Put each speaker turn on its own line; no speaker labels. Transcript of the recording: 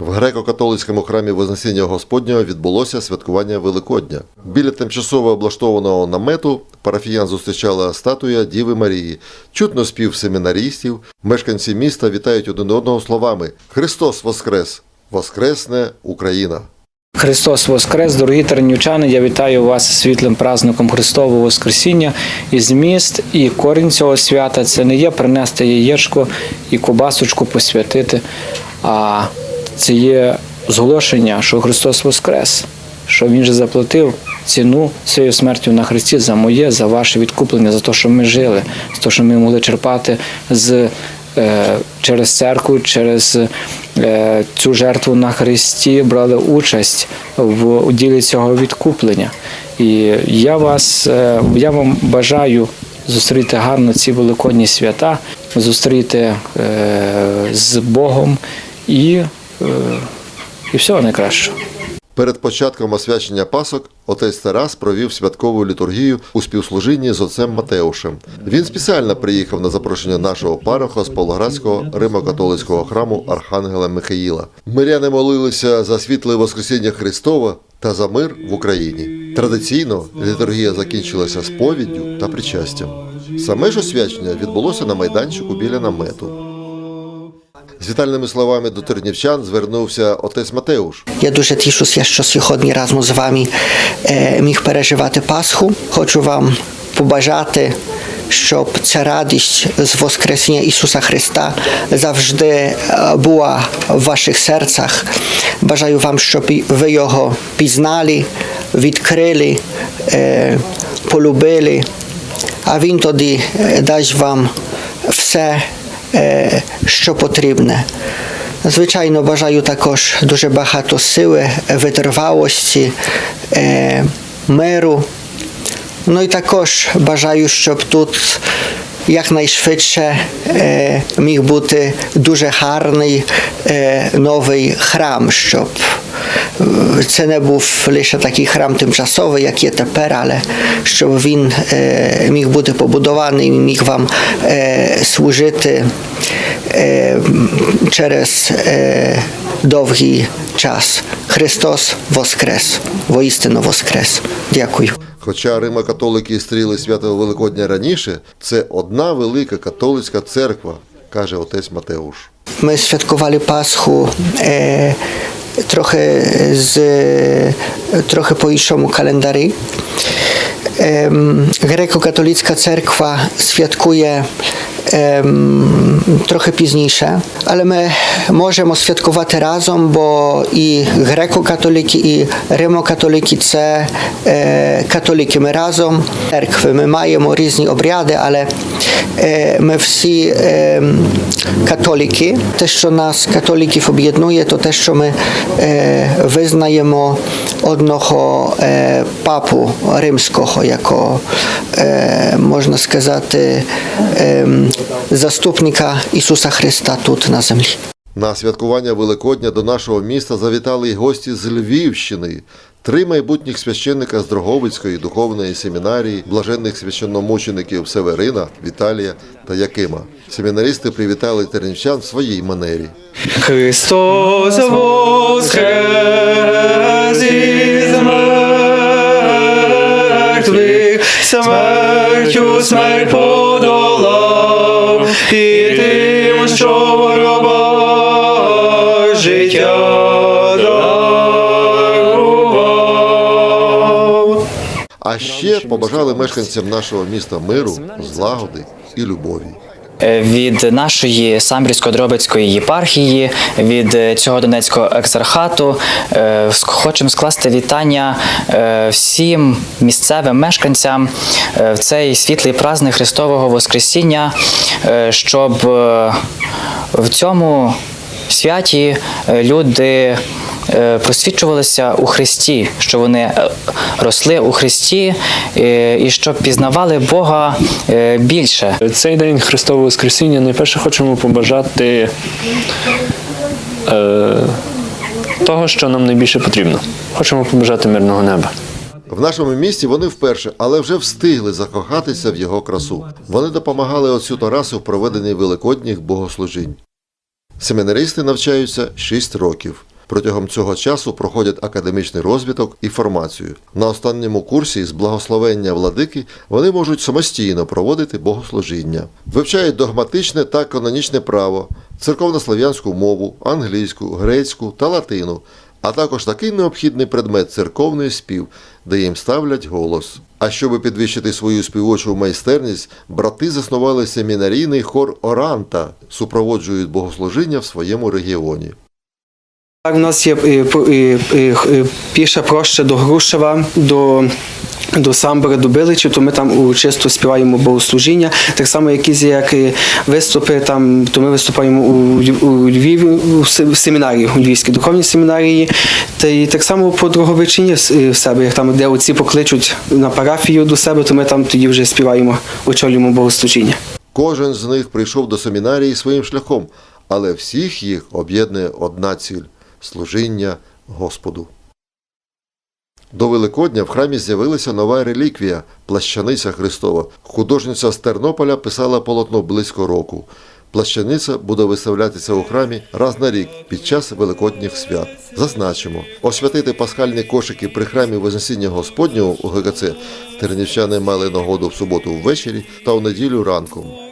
В греко-католицькому храмі Вознесіння Господнього відбулося святкування Великодня. Біля тимчасово облаштованого намету парафіян зустрічала статуя Діви Марії. Чутно спів семінарістів. Мешканці міста вітають один одного словами: Христос Воскрес! Воскресне Україна!
Христос Воскрес, дорогі тернівчани, я вітаю вас світлим праздником Христового Воскресіння. І зміст, і корінь цього свята це не є принести яєчко і кобасочку посвятити, а це є зголошення, що Христос Воскрес, що Він же заплатив ціну своєю смертю на Христі за моє, за ваше відкуплення, за те, що ми жили, за те, що ми могли черпати з е, через церкву, через е, цю жертву на Христі брали участь в ділі цього відкуплення. І я вас, е, я вам бажаю зустріти гарно ці великодні свята, зустріти з Богом і, і всього найкращого.
Перед початком освячення Пасок отець Тарас провів святкову літургію у співслужінні з отцем Матеушем. Він спеціально приїхав на запрошення нашого пароха з Павлоградського Римо-католицького храму Архангела Михаїла. Миряни молилися за світле Воскресіння Христова та за мир в Україні. Традиційно літургія закінчилася сповіддю та причастям. Саме ж освячення відбулося на майданчику біля намету. Вітальними словами до тернівчан звернувся отець Матеуш.
Я дуже тішуся, що сьогодні разом з вами е, міг переживати Пасху. Хочу вам побажати, щоб ця радість з Воскресіння Ісуса Христа завжди е, була в ваших серцях. Бажаю вам, щоб ви його пізнали, відкрили, е, полюбили, а Він тоді дасть вам все, що потрібне. Звичайно, бажаю також дуже багато сили, витривалості, е, миру. Ну і також бажаю, щоб тут якнайшвидше е, міг бути дуже гарний е, новий храм, щоб е, це не був лише такий храм тимчасовий, як є тепер, але щоб він е, міг бути побудований міг вам е, служити е, через довгий час. Христос Воскрес, воістину Воскрес. Дякую.
Хоча Римо-католики стріли свято Великодня раніше, це одна велика католицька церква, каже отець Матеуш.
Ми святкували Пасху trochę, z, trochę po iszą kalendary. Grekokatolicka cerkwa świadkuje церква святкує ем, трохи пізніше, але ми можемо святкувати разом, бо і греко-католики, і римо-католики це е, католики. Ми разом церкви. Ми маємо різні обряди, але е, ми всі е, католики. Те, що нас, католиків, об'єднує, то те, що ми е, визнаємо одного е, папу римського, jako е, можна сказати, е, заступника Ісуса Христа тут на землі.
На святкування Великодня до нашого міста завітали й гості з Львівщини. Три майбутніх священника з Дроговицької духовної семінарії, блаженних священномучеників Северина, Віталія та Якима. Семінаристи привітали тернівчан в своїй манері.
Христос воскрес із мертвих, смертю смерть подолав, і тим, що ворога життя дарував.
А ще побажали мешканцям нашого міста миру, злагоди і любові.
Е, від нашої Самбірсько-Дробицької єпархії, від е, цього Донецького екзархату е, хочемо скласти вітання всім місцевим мешканцям в цей світлий праздник Христового Воскресіння, щоб в цьому святі люди просвічувалися у Христі, що вони е, росли у Христі е, і щоб пізнавали Бога е, більше.
Цей день Христового Воскресіння найперше хочемо побажати е, того, що нам найбільше потрібно. Хочемо побажати мирного неба.
В нашому місті вони вперше, але вже встигли закохатися в його красу. Вони допомагали отцю Тарасу в проведенні великодніх богослужінь. Семінаристи навчаються 6 років. Протягом цього часу проходять академічний розвиток і формацію. На останньому курсі з благословення владики вони можуть самостійно проводити богослужіння, вивчають догматичне та канонічне право, церковнослов'янську мову, англійську, грецьку та латину, а також такий необхідний предмет церковний спів, де їм ставлять голос. А щоб підвищити свою співочу майстерність, брати заснували семінарійний хор Оранта, супроводжують богослужіння в своєму регіоні.
Так, у нас є е, е, е, піша проща до Грушева, до, до Самбора, до Биличів, то ми там у чисто співаємо богослужіння. Так само якісь як виступи, там, то ми виступаємо у, у Львові у семінарії, у Львівській духовній семінарії. Та й так само по Дроговичині в себе, як там, де отці покличуть на парафію до себе, то ми там тоді вже співаємо, очолюємо богослужіння.
Кожен з них прийшов до семінарії своїм шляхом, але всіх їх об'єднує одна ціль служіння Господу. До Великодня в храмі з'явилася нова реліквія плащаниця Христова. Художниця з Тернополя писала полотно близько року. Плащаниця буде виставлятися у храмі раз на рік під час великодніх свят. Зазначимо, освятити пасхальні кошики при храмі Вознесіння Господнього у ГКЦ тернівчани мали нагоду в суботу ввечері та у неділю ранком.